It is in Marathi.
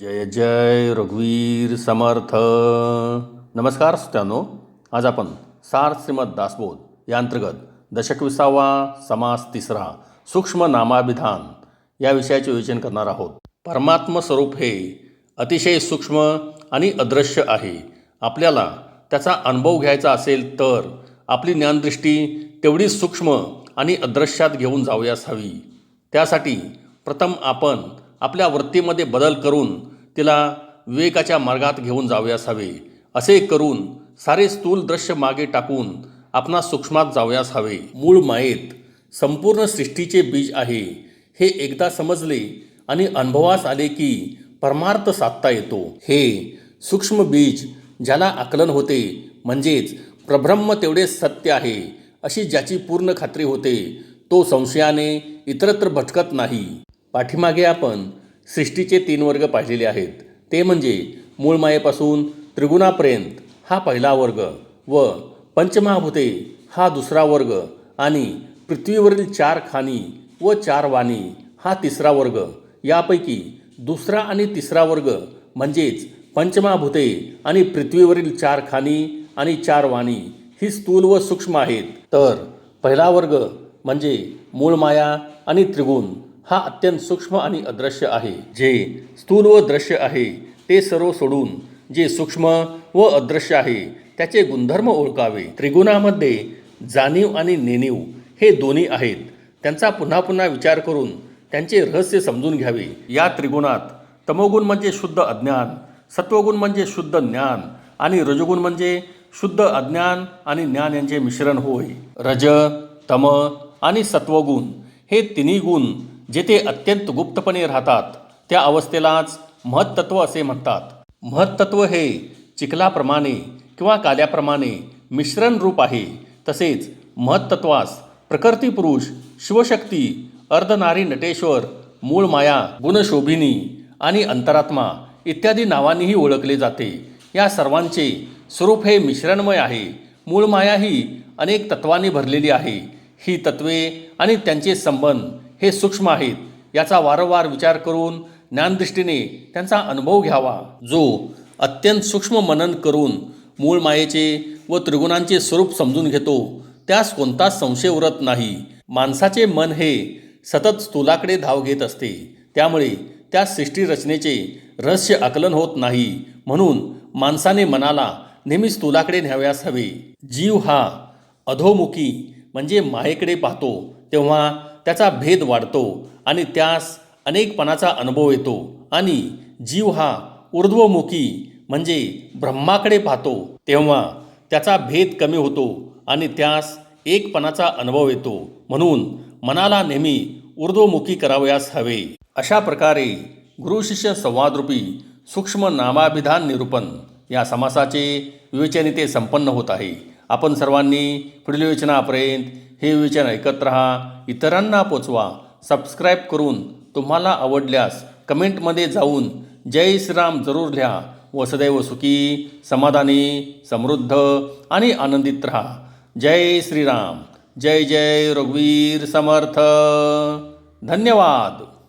जय जय रघुवीर समर्थ. नमस्कार स्त्यानो आज आपण सार श्रीमद दासबोध या अंतर्गत दशकविसावा समास तिसरा सूक्ष्म नामाभिधान या विषयाचे विवेचन करणार आहोत. परमात्म स्वरूप हे अतिशय सूक्ष्म आणि अदृश्य आहे. आपल्याला त्याचा अनुभव घ्यायचा असेल तर आपली ज्ञानदृष्टी तेवढी सूक्ष्म आणि अदृश्यात घेऊन जावयास हवी. त्यासाठी प्रथम आपण आपल्या वृत्तीमध्ये बदल करून तिला विवेकाच्या मार्गात घेऊन जावयास हवे असे करून सारे स्थूल दृश्य मागे टाकून आपणा सूक्ष्मात जावयास हवे मूळ मायेत संपूर्ण सृष्टीचे बीज आहे. हे एकदा समजले आणि अनुभवास आले की परमार्थ साधता येतो. हे सूक्ष्म बीज ज्याला आकलन होते म्हणजेच प्रब्रह्म तेवढे सत्य आहे अशी ज्याची पूर्ण खात्री होते तो संशयाने इतरत्र भटकत नाही. पाठीमागे आपण सृष्टीचे तीन वर्ग पाहिलेले आहेत. ते म्हणजे मूळमायेपासून त्रिगुणापर्यंत हा पहिला वर्ग व पंचमहाभूते हा दुसरा वर्ग आणि पृथ्वीवरील चार खाणी व चार वाणी हा तिसरा वर्ग. यापैकी दुसरा आणि तिसरा वर्ग म्हणजेच पंचमहाभूते आणि पृथ्वीवरील चार खाणी आणि चार वाणी ही स्थूल व सूक्ष्म आहेत. तर पहिला वर्ग म्हणजे मूळ माया आणि त्रिगुण. हा अत्यंत सूक्ष्म आणि अदृश्य आहे जे स्थूल व दृश्य आहे ते सर्व सोडून जे सूक्ष्म व अदृश्य आहे त्याचे गुणधर्म ओळखावे. त्रिगुणामध्ये जाणीव आणि नेणीव हे दोन्ही आहेत. त्यांचा पुन्हा पुन्हा विचार करून त्यांचे रहस्य समजून घ्यावे. या त्रिगुणात तमोगुण म्हणजे शुद्ध अज्ञान सत्वगुण म्हणजे शुद्ध ज्ञान आणि रजोगुण म्हणजे शुद्ध अज्ञान आणि ज्ञान यांचे मिश्रण होय. रज तम आणि सत्वगुण हे तिन्ही गुण जेथे अत्यंत गुप्तपणे राहतात त्या अवस्थेलाच महत्त्व असे म्हणतात. महत्त्व हे चिखलाप्रमाणे किंवा काल्याप्रमाणे मिश्रण रूप आहे तसेच महत्त्वास प्रकृती पुरुष शिवशक्ती अर्धनारी नटेश्वर मूळ माया गुणशोभिनी आणि अंतरात्मा इत्यादी नावांनीही ओळखले जाते. या सर्वांचे स्वरूप हे मिश्रणमय आहे. मूळ माया ही अनेक तत्वांनी भरलेली आहे. ही तत्वे आणि त्यांचे संबंध हे सूक्ष्म आहेत. याचा वारंवार विचार करून ज्ञानदृष्टीने त्यांचा अनुभव घ्यावा. जो अत्यंत सूक्ष्म मनन करून मूळ मायेचे व त्रिगुणांचे स्वरूप समजून घेतो त्यास कोणताच संशय उरत नाही. माणसाचे मन हे सतत स्थूलाकडे धाव घेत असते. त्यामुळे त्या सृष्टी रचनेचे रहस्य आकलन होत नाही. म्हणून माणसाने मनाला नेहमी स्थूलाकडे न्याव्यास हवे. जीव हा अधोमुखी म्हणजे मायेकडे पाहतो. तेव्हा त्याचा भेद वाढतो आणि त्यास अनेकपणाचा अनुभव येतो. आणि जीव हा ऊर्ध्वमुखी म्हणजे ब्रह्माकडे पाहतो तेव्हा त्याचा भेद कमी होतो आणि त्यास एकपणाचा अनुभव येतो. म्हणून मनाला नेहमी ऊर्ध्वमुखी करावयास हवे. अशा प्रकारे गुरुशिष्य संवादरूपी सूक्ष्म नामाभिधान निरूपण या समासाचे विवेचने ते संपन्न होत आहे. आपण सर्वांनी पुढील विवेचनापर्यंत हे विवेचन ऐकत राहा. इतरांना पोचवा. सबस्क्राईब करून तुम्हाला आवडल्यास कमेंटमध्ये जाऊन जय श्रीराम जरूर लिहा. व सदैव सुखी समाधानी समृद्ध आणि आनंदित राहा. जय श्रीराम. जय जय रघुवीर समर्थ. धन्यवाद.